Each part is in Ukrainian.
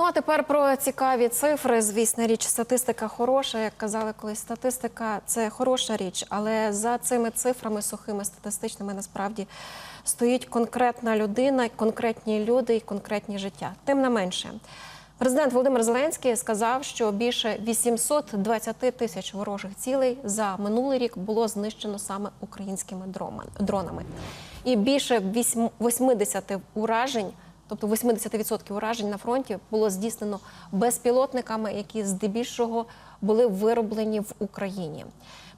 Ну а тепер про цікаві цифри. Звісна річ, статистика хороша. Як казали колись, статистика це хороша річ, але за цими цифрами сухими статистичними насправді стоїть конкретна людина, конкретні люди і конкретні життя. Тим не менше. Президент Володимир Зеленський сказав, що більше 820 тисяч ворожих цілей за минулий рік було знищено саме українськими дронами. І більше вісьм- 80 уражень, тобто 80% уражень на фронті було здійснено безпілотниками, які здебільшого були вироблені в Україні.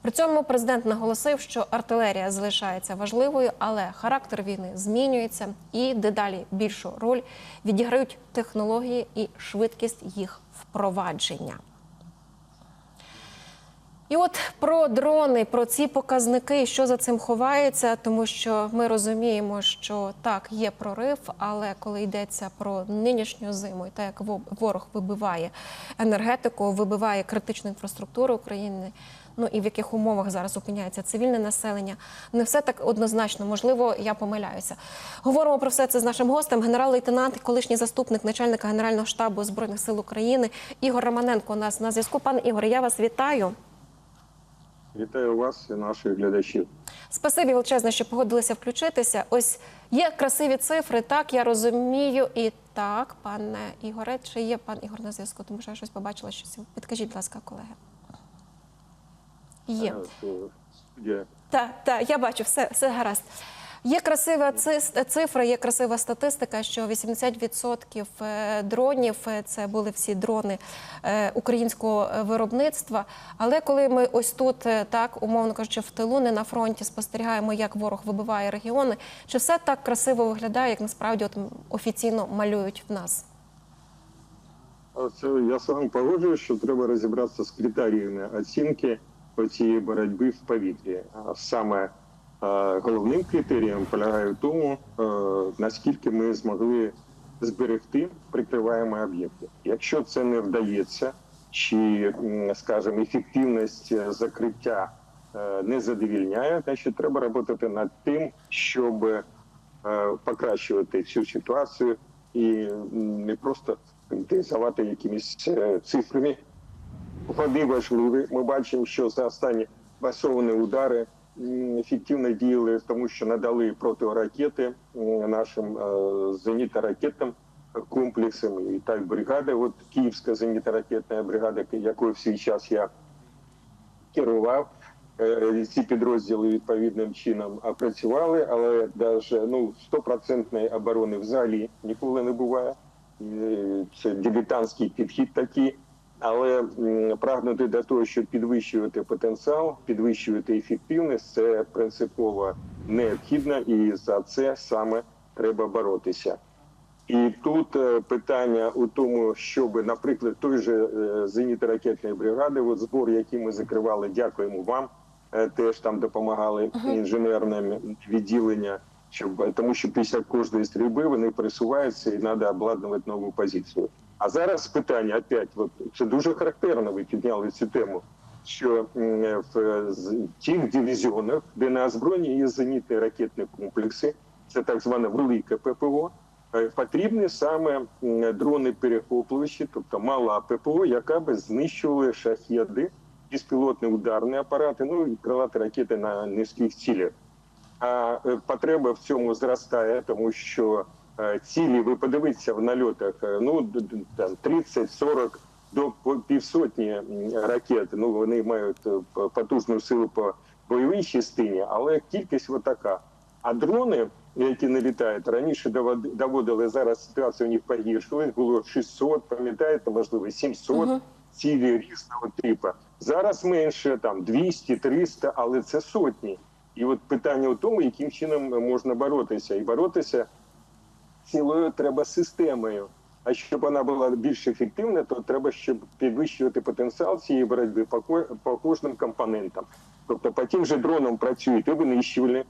При цьому президент наголосив, що артилерія залишається важливою, але характер війни змінюється і дедалі більшу роль відіграють технології і швидкість їх впровадження. І от про дрони, про ці показники, що за цим ховається, тому що ми розуміємо, що так є прорив, але коли йдеться про нинішню зиму, і так як ворог вибиває енергетику, вибиває критичну інфраструктуру України. Ну і в яких умовах зараз опиняється цивільне населення, не все так однозначно. Можливо, я помиляюся. Говоримо про все це з нашим гостем, генерал-лейтенант, колишній заступник начальника генерального штабу збройних сил України Ігор Романенко. У нас на зв'язку. Пане Ігоре, я вас вітаю. Вітаю вас і наших глядачів. Спасибі величезне, що погодилися включитися. Ось є красиві цифри, так я розумію. І так, пане Ігоре, чи є пан Ігор на зв'язку? Тому що я щось побачила, щось. Підкажіть, будь ласка, колеги. Є. Е, Так, так, я бачу, все, все гаразд. Є красива цифра, є красива статистика, що 80% е, дронів е, це були всі дрони е, українського виробництва. Але коли ми ось тут, так умовно кажучи, в тилу, не на фронті спостерігаємо, як ворог вибиває регіони, чи все так красиво виглядає, як насправді от офіційно малюють в нас? Це я вами погоджуюсь, що треба розібратися з критеріями оцінки цієї боротьби в повітрі. Саме головним критерієм полягає в тому, е, наскільки ми змогли зберегти прикриваємо об'єкти. Якщо це не вдається, чи, скажімо, ефективність закриття е, не задовільняє, значить треба працювати над тим, щоб е, покращувати цю ситуацію і не просто інтересувати якимись цифрами. Вони важливі. Ми бачимо, що за останні масовані удари ефективно діяли, тому що надали протиракети м, нашим е, зенітно-ракетним комплексам. І так бригада, от Київська зенітно-ракетна бригада, якою в свій час я керував. Е, Ці підрозділи відповідним чином опрацювали, але навіть ну, стопроцентної оборони взагалі ніколи не буває. Е, Це дебютантський підхід такий. Але прагнути до того, щоб підвищувати потенціал, підвищувати ефективність, це принципово необхідно, і за це саме треба боротися. І тут е, питання у тому, щоб, наприклад, той же е, зенітно-ракетної бригади, от збор, який ми закривали, дякуємо вам, е, теж там допомагали інженерне відділення, щоб тому, що після кожної стрільби вони пересуваються і треба обладнувати нову позицію. А зараз питання опять, от це дуже характерно. Ви підняли цю тему. Що в тих дивізіонах, де на озброєнні є зенітні ракетні комплекси, це так зване велике ППО, е, потрібні саме дрони перехоплювачі, тобто мала ППО, яка би знищували шахеди, безпілотні ударні апарати, ну і крилаті ракети на низьких цілях. А е, потреба в цьому зростає, тому що цілі, ви подивіться в нальотах, е, ну там 30-40 до півсотні ракет. Ну вони мають е, потужну силу по бойовій частині, але кількість отака. А дрони, які не літають, раніше доводили зараз ситуація у них погіршилась, було 600, пам'ятаєте, можливо, 700 Мгм. цілі різного типу. Зараз менше там 200, 300, але це сотні. І от питання у тому, яким чином можна боротися. І боротися цілою треба системою. А щоб вона була більш ефективна, то треба, щоб підвищувати потенціал цієї боротьби по, по кожним компонентам. Тобто по тим же дронам працюють і винищувальні,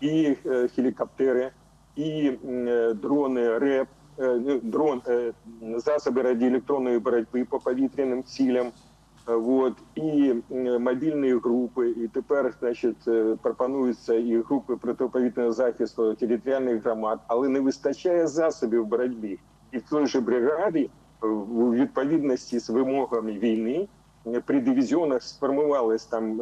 і е, гелікоптери, і дрони РЕП, е, ну, дрон, е, засоби радіоелектронної боротьби по повітряним цілям. Е, Вот, і мобільні групи, і тепер значить, е, пропонуються і групи протиповітряного захисту територіальних громад, але не вистачає засобів боротьби. І в той же бригаді у відповідності з вимогами війни е, при дивізіонах сформувались там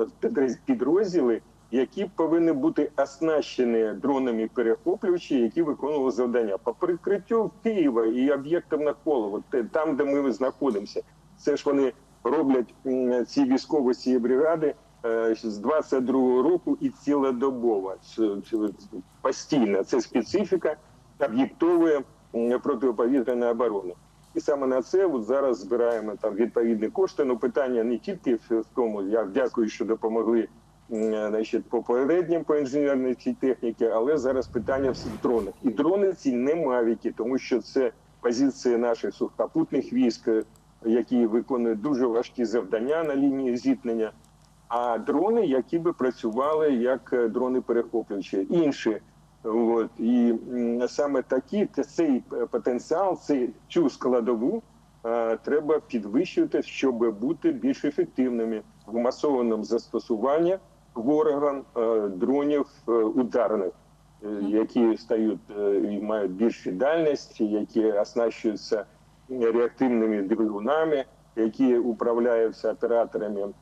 підрозділи, які повинні бути оснащені дронами перехоплювачі, які виконували завдання по прикриттю Києва і об'єктам навколо, от там, де ми знаходимося. Це ж вони роблять ці військові ці бригади е, з 22-го року і цілодобово. Постійно. Це специфіка об'єктової протиповітряної оборони. І саме на це от зараз збираємо там відповідні кошти. Ну питання не тільки в тому. Я дякую, що допомогли значить, попереднім по інженерній техніці, але зараз питання в дронах. І дрони ці не мавіки, тому що це позиції наших сухопутних військ, які виконують дуже важкі завдання на лінії зіткнення. А дрони, які би працювали як е, дрони перехоплюючі, інші. От і саме такі цей е, потенціал, цей цю складову е, треба підвищувати, щоб бути більш ефективними в масованому застосуванні ворогам е, дронів е, ударних, е, які стають е, мають більшу дальність, які оснащуються реактивними двигунами, які управляються операторами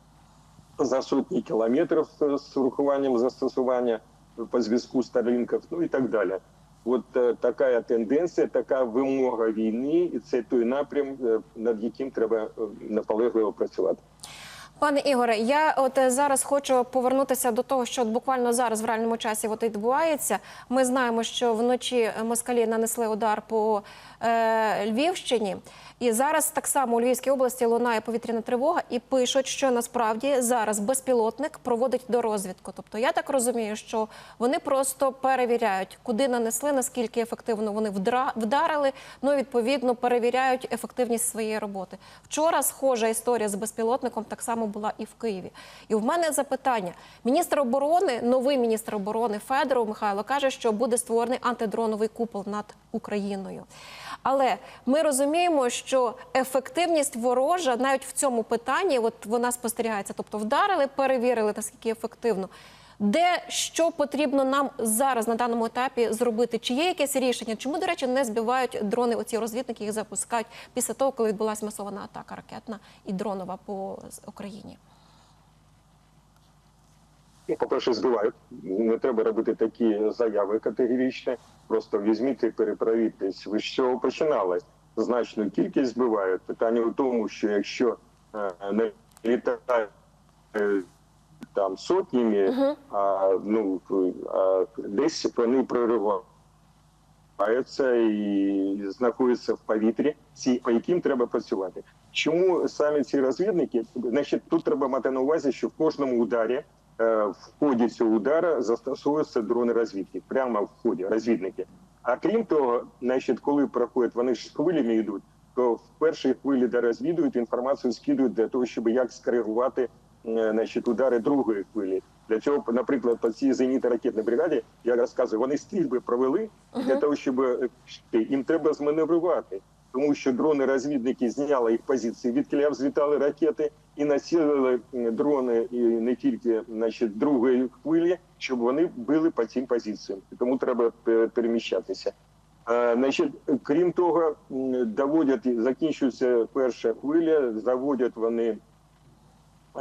за сотні кілометрів з урахуванням застосування по зв'язку Старлінків, ну і так далі. От е, така тенденція, така вимога війни, і це той напрям, е, над яким треба е, наполегливо працювати. Пане Ігоре, я от е, зараз хочу повернутися до того, що от буквально зараз в реальному часі от відбувається. Ми знаємо, що вночі москалі нанесли удар по е, Львівщині, і зараз так само у Львівській області лунає повітряна тривога, і пишуть, що насправді зараз безпілотник проводить дорозвідку. Тобто я так розумію, що вони просто перевіряють, куди нанесли, наскільки ефективно вони вдарили. Ну і відповідно перевіряють ефективність своєї роботи. Вчора схожа історія з безпілотником так само була і в Києві. І в мене запитання: міністр оборони, новий міністр оборони Федоров Михайло каже, що буде створений антидроновий купол над Україною. Але ми розуміємо, що ефективність ворожа навіть в цьому питанні, от вона спостерігається, тобто вдарили, перевірили наскільки ефективно. Де що потрібно нам зараз на даному етапі зробити? Чи є якесь рішення? Чому, до речі, не збивають дрони? Оці розвідники їх запускають після того, коли відбулася масована атака ракетна і дронова по Україні? Ну, по-перше, збивають. Не треба робити такі заяви категоричні. Просто візьміть і переправіть. Ви з цього починали. Значну кількість збивають. Питання в тому, що якщо е, не літають е, там сотнями, а ну а десь вони прориваються і знаходяться в повітрі, ці по яким треба працювати. Чому саме ці розвідники? Значить, тут треба мати на увазі, що в кожному ударі е, в ході цього удара застосовуються дрони розвідки, прямо в ході розвідники. А крім того, значить, коли проходять, вони ж хвилями йдуть, то в першій хвилі, де розвідують, інформацію скидують для того, щоб як скоригувати значить, удари другої хвилі. Для цього, наприклад, по цій зенітно-ракетній бригаді, я розказую, вони стрільби провели для того, щоб е, їм треба зманеврувати. Тому що дрони-розвідники зняли їх позиції, відкіля взлітали ракети і націлили дрони і не тільки значить, другої хвилі, щоб вони били по цим позиціям. Тому треба е, переміщатися. Е, Значить, крім того, доводять закінчується перша хвиля, заводять вони,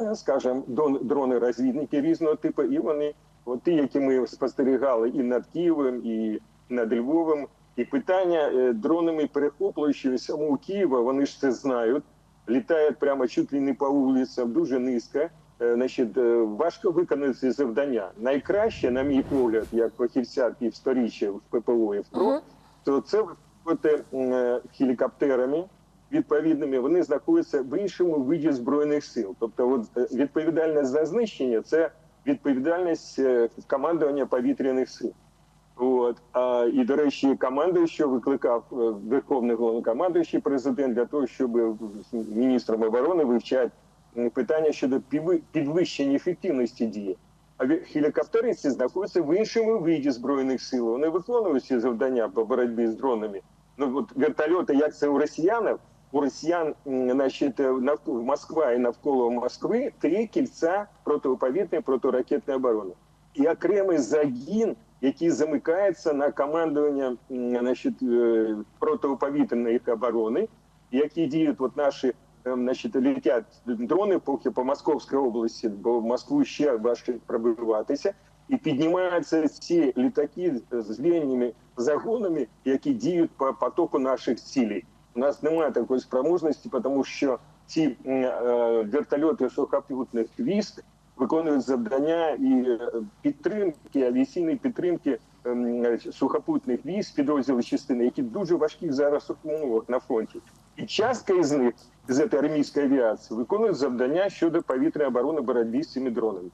е, скажімо, дрони-розвідники різного типу, і вони, от ті, які ми спостерігали і над Києвом, і над Львовом. І питання е, дронами перехоплюючи самого Києва, вони ж це знають, літають прямо чуть ли не по вулицям, дуже низько. Е, Значить, важко виконати ці завдання. Найкраще, на мій погляд, як фахівця півсторіччя в ППО і в ПРО, Мгм. то це виконувати м, гелікоптерами відповідними. Вони знаходяться в іншому виді збройних сил. Тобто, от е, відповідальність за знищення це відповідальність е, командування повітряних сил. От а і до речі, команду, що викликав е, Верховний головнокомандуючий президент для того, щоб міністром оборони вивчати питання щодо підвищення ефективності дії. А ві- гелікоптери ці знаходяться в іншому виді збройних сил. Вони виконують ці завдання по боротьбі з дронами. Ну от вертольоти, як це у росіянів, у росіян, значить, е, навколо Москва і навколо Москви три кільця протиповітряної протиракетної оборони. І окремий загін, який замикається на командування значить, е, протиповітряної оборони, які діють от наші ем, значить, летять дрони поки по Московській області, бо в Москву ще важче пробиватися. І піднімаються ці літаки з звільненими загонами, які діють по потоку наших цілей. У нас немає такої спроможності, тому що ці м, е, вертольоти сухопутних військ виконують завдання і е, підтримки, авіаційної підтримки ем, сухопутних військ, підрозділів частини, які дуже важкі зараз умовах на фронті. І частка із них з цієї армійської авіації виконують завдання щодо повітряної оборони боротьби з цими дронами.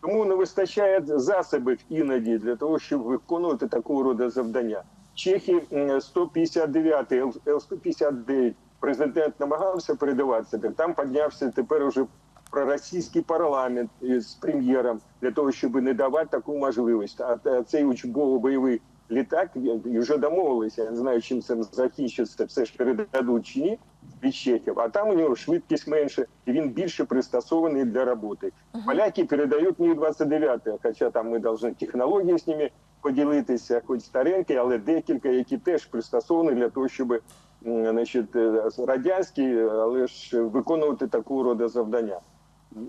Тому не вистачає засобів іноді для того, щоб виконувати такого роду завдання. Чехи м, 159 Л-159 президент намагався передаватися, так там піднявся тепер уже проросійський парламент з прем'єром для того, щоб не давати таку можливість. А цей учбово-бойовий літак вже домовилися. Я не знаю, чим це закінчиться, все ж передадуть чи ні від чехів. А там у нього швидкість менше, і він більше пристосований для роботи. Поляки передають мі 29 хоча там ми повинні технології з ними поділитися, хоч старенькі, але декілька, які теж пристосовані для того, щоб значить, е, радянські, але ж виконувати такого роду завдання.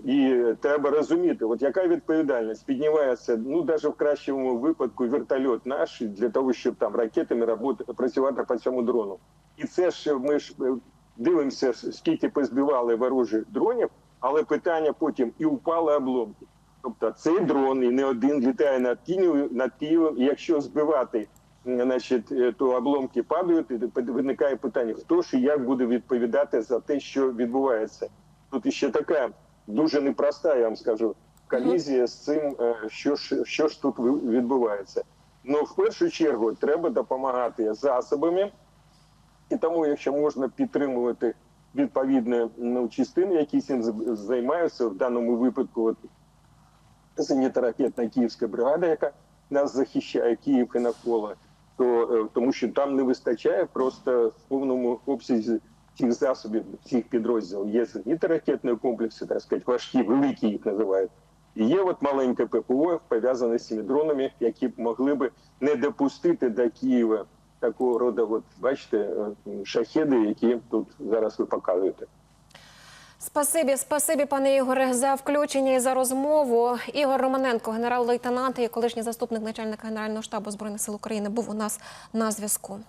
І треба розуміти, от яка відповідальність піднімається, ну навіть в кращому випадку вертольот наш для того, щоб там ракетами роботи працювати по цьому дрону. І це ж ми ж е, дивимося, скільки позбивали ворожих дронів, але питання потім і упали обломки. Тобто цей дрон і не один літає над Києвом, над Києвом. І якщо збивати, значить, е, то обломки падають, і виникає питання, хто ж і як буде відповідати за те, що відбувається. Тут іще така дуже непроста, я вам скажу, колізія з цим, е, що ж, що ж тут відбувається. Ну, в першу чергу, треба допомагати засобами, і тому, якщо можна підтримувати відповідні ну, частини, які цим займаються, в даному випадку от, зенітно-ракетна київська бригада, яка нас захищає Київ і навколо, то е, тому що там не вистачає просто в повному обсязі цих засобів, цих підрозділів. Є зенітно-ракетні комплекси, так сказати, важкі, великі їх називають. І є от маленьке ППО пов'язане з цими дронами, які б могли би не допустити до Києва такого роду, от бачите, е, шахеди, які тут зараз ви показуєте. Спасибі, спасибі, пане Ігоре, за включення і за розмову. Ігор Романенко, генерал-лейтенант і колишній заступник начальника Генерального штабу збройних сил України, був у нас на зв'язку.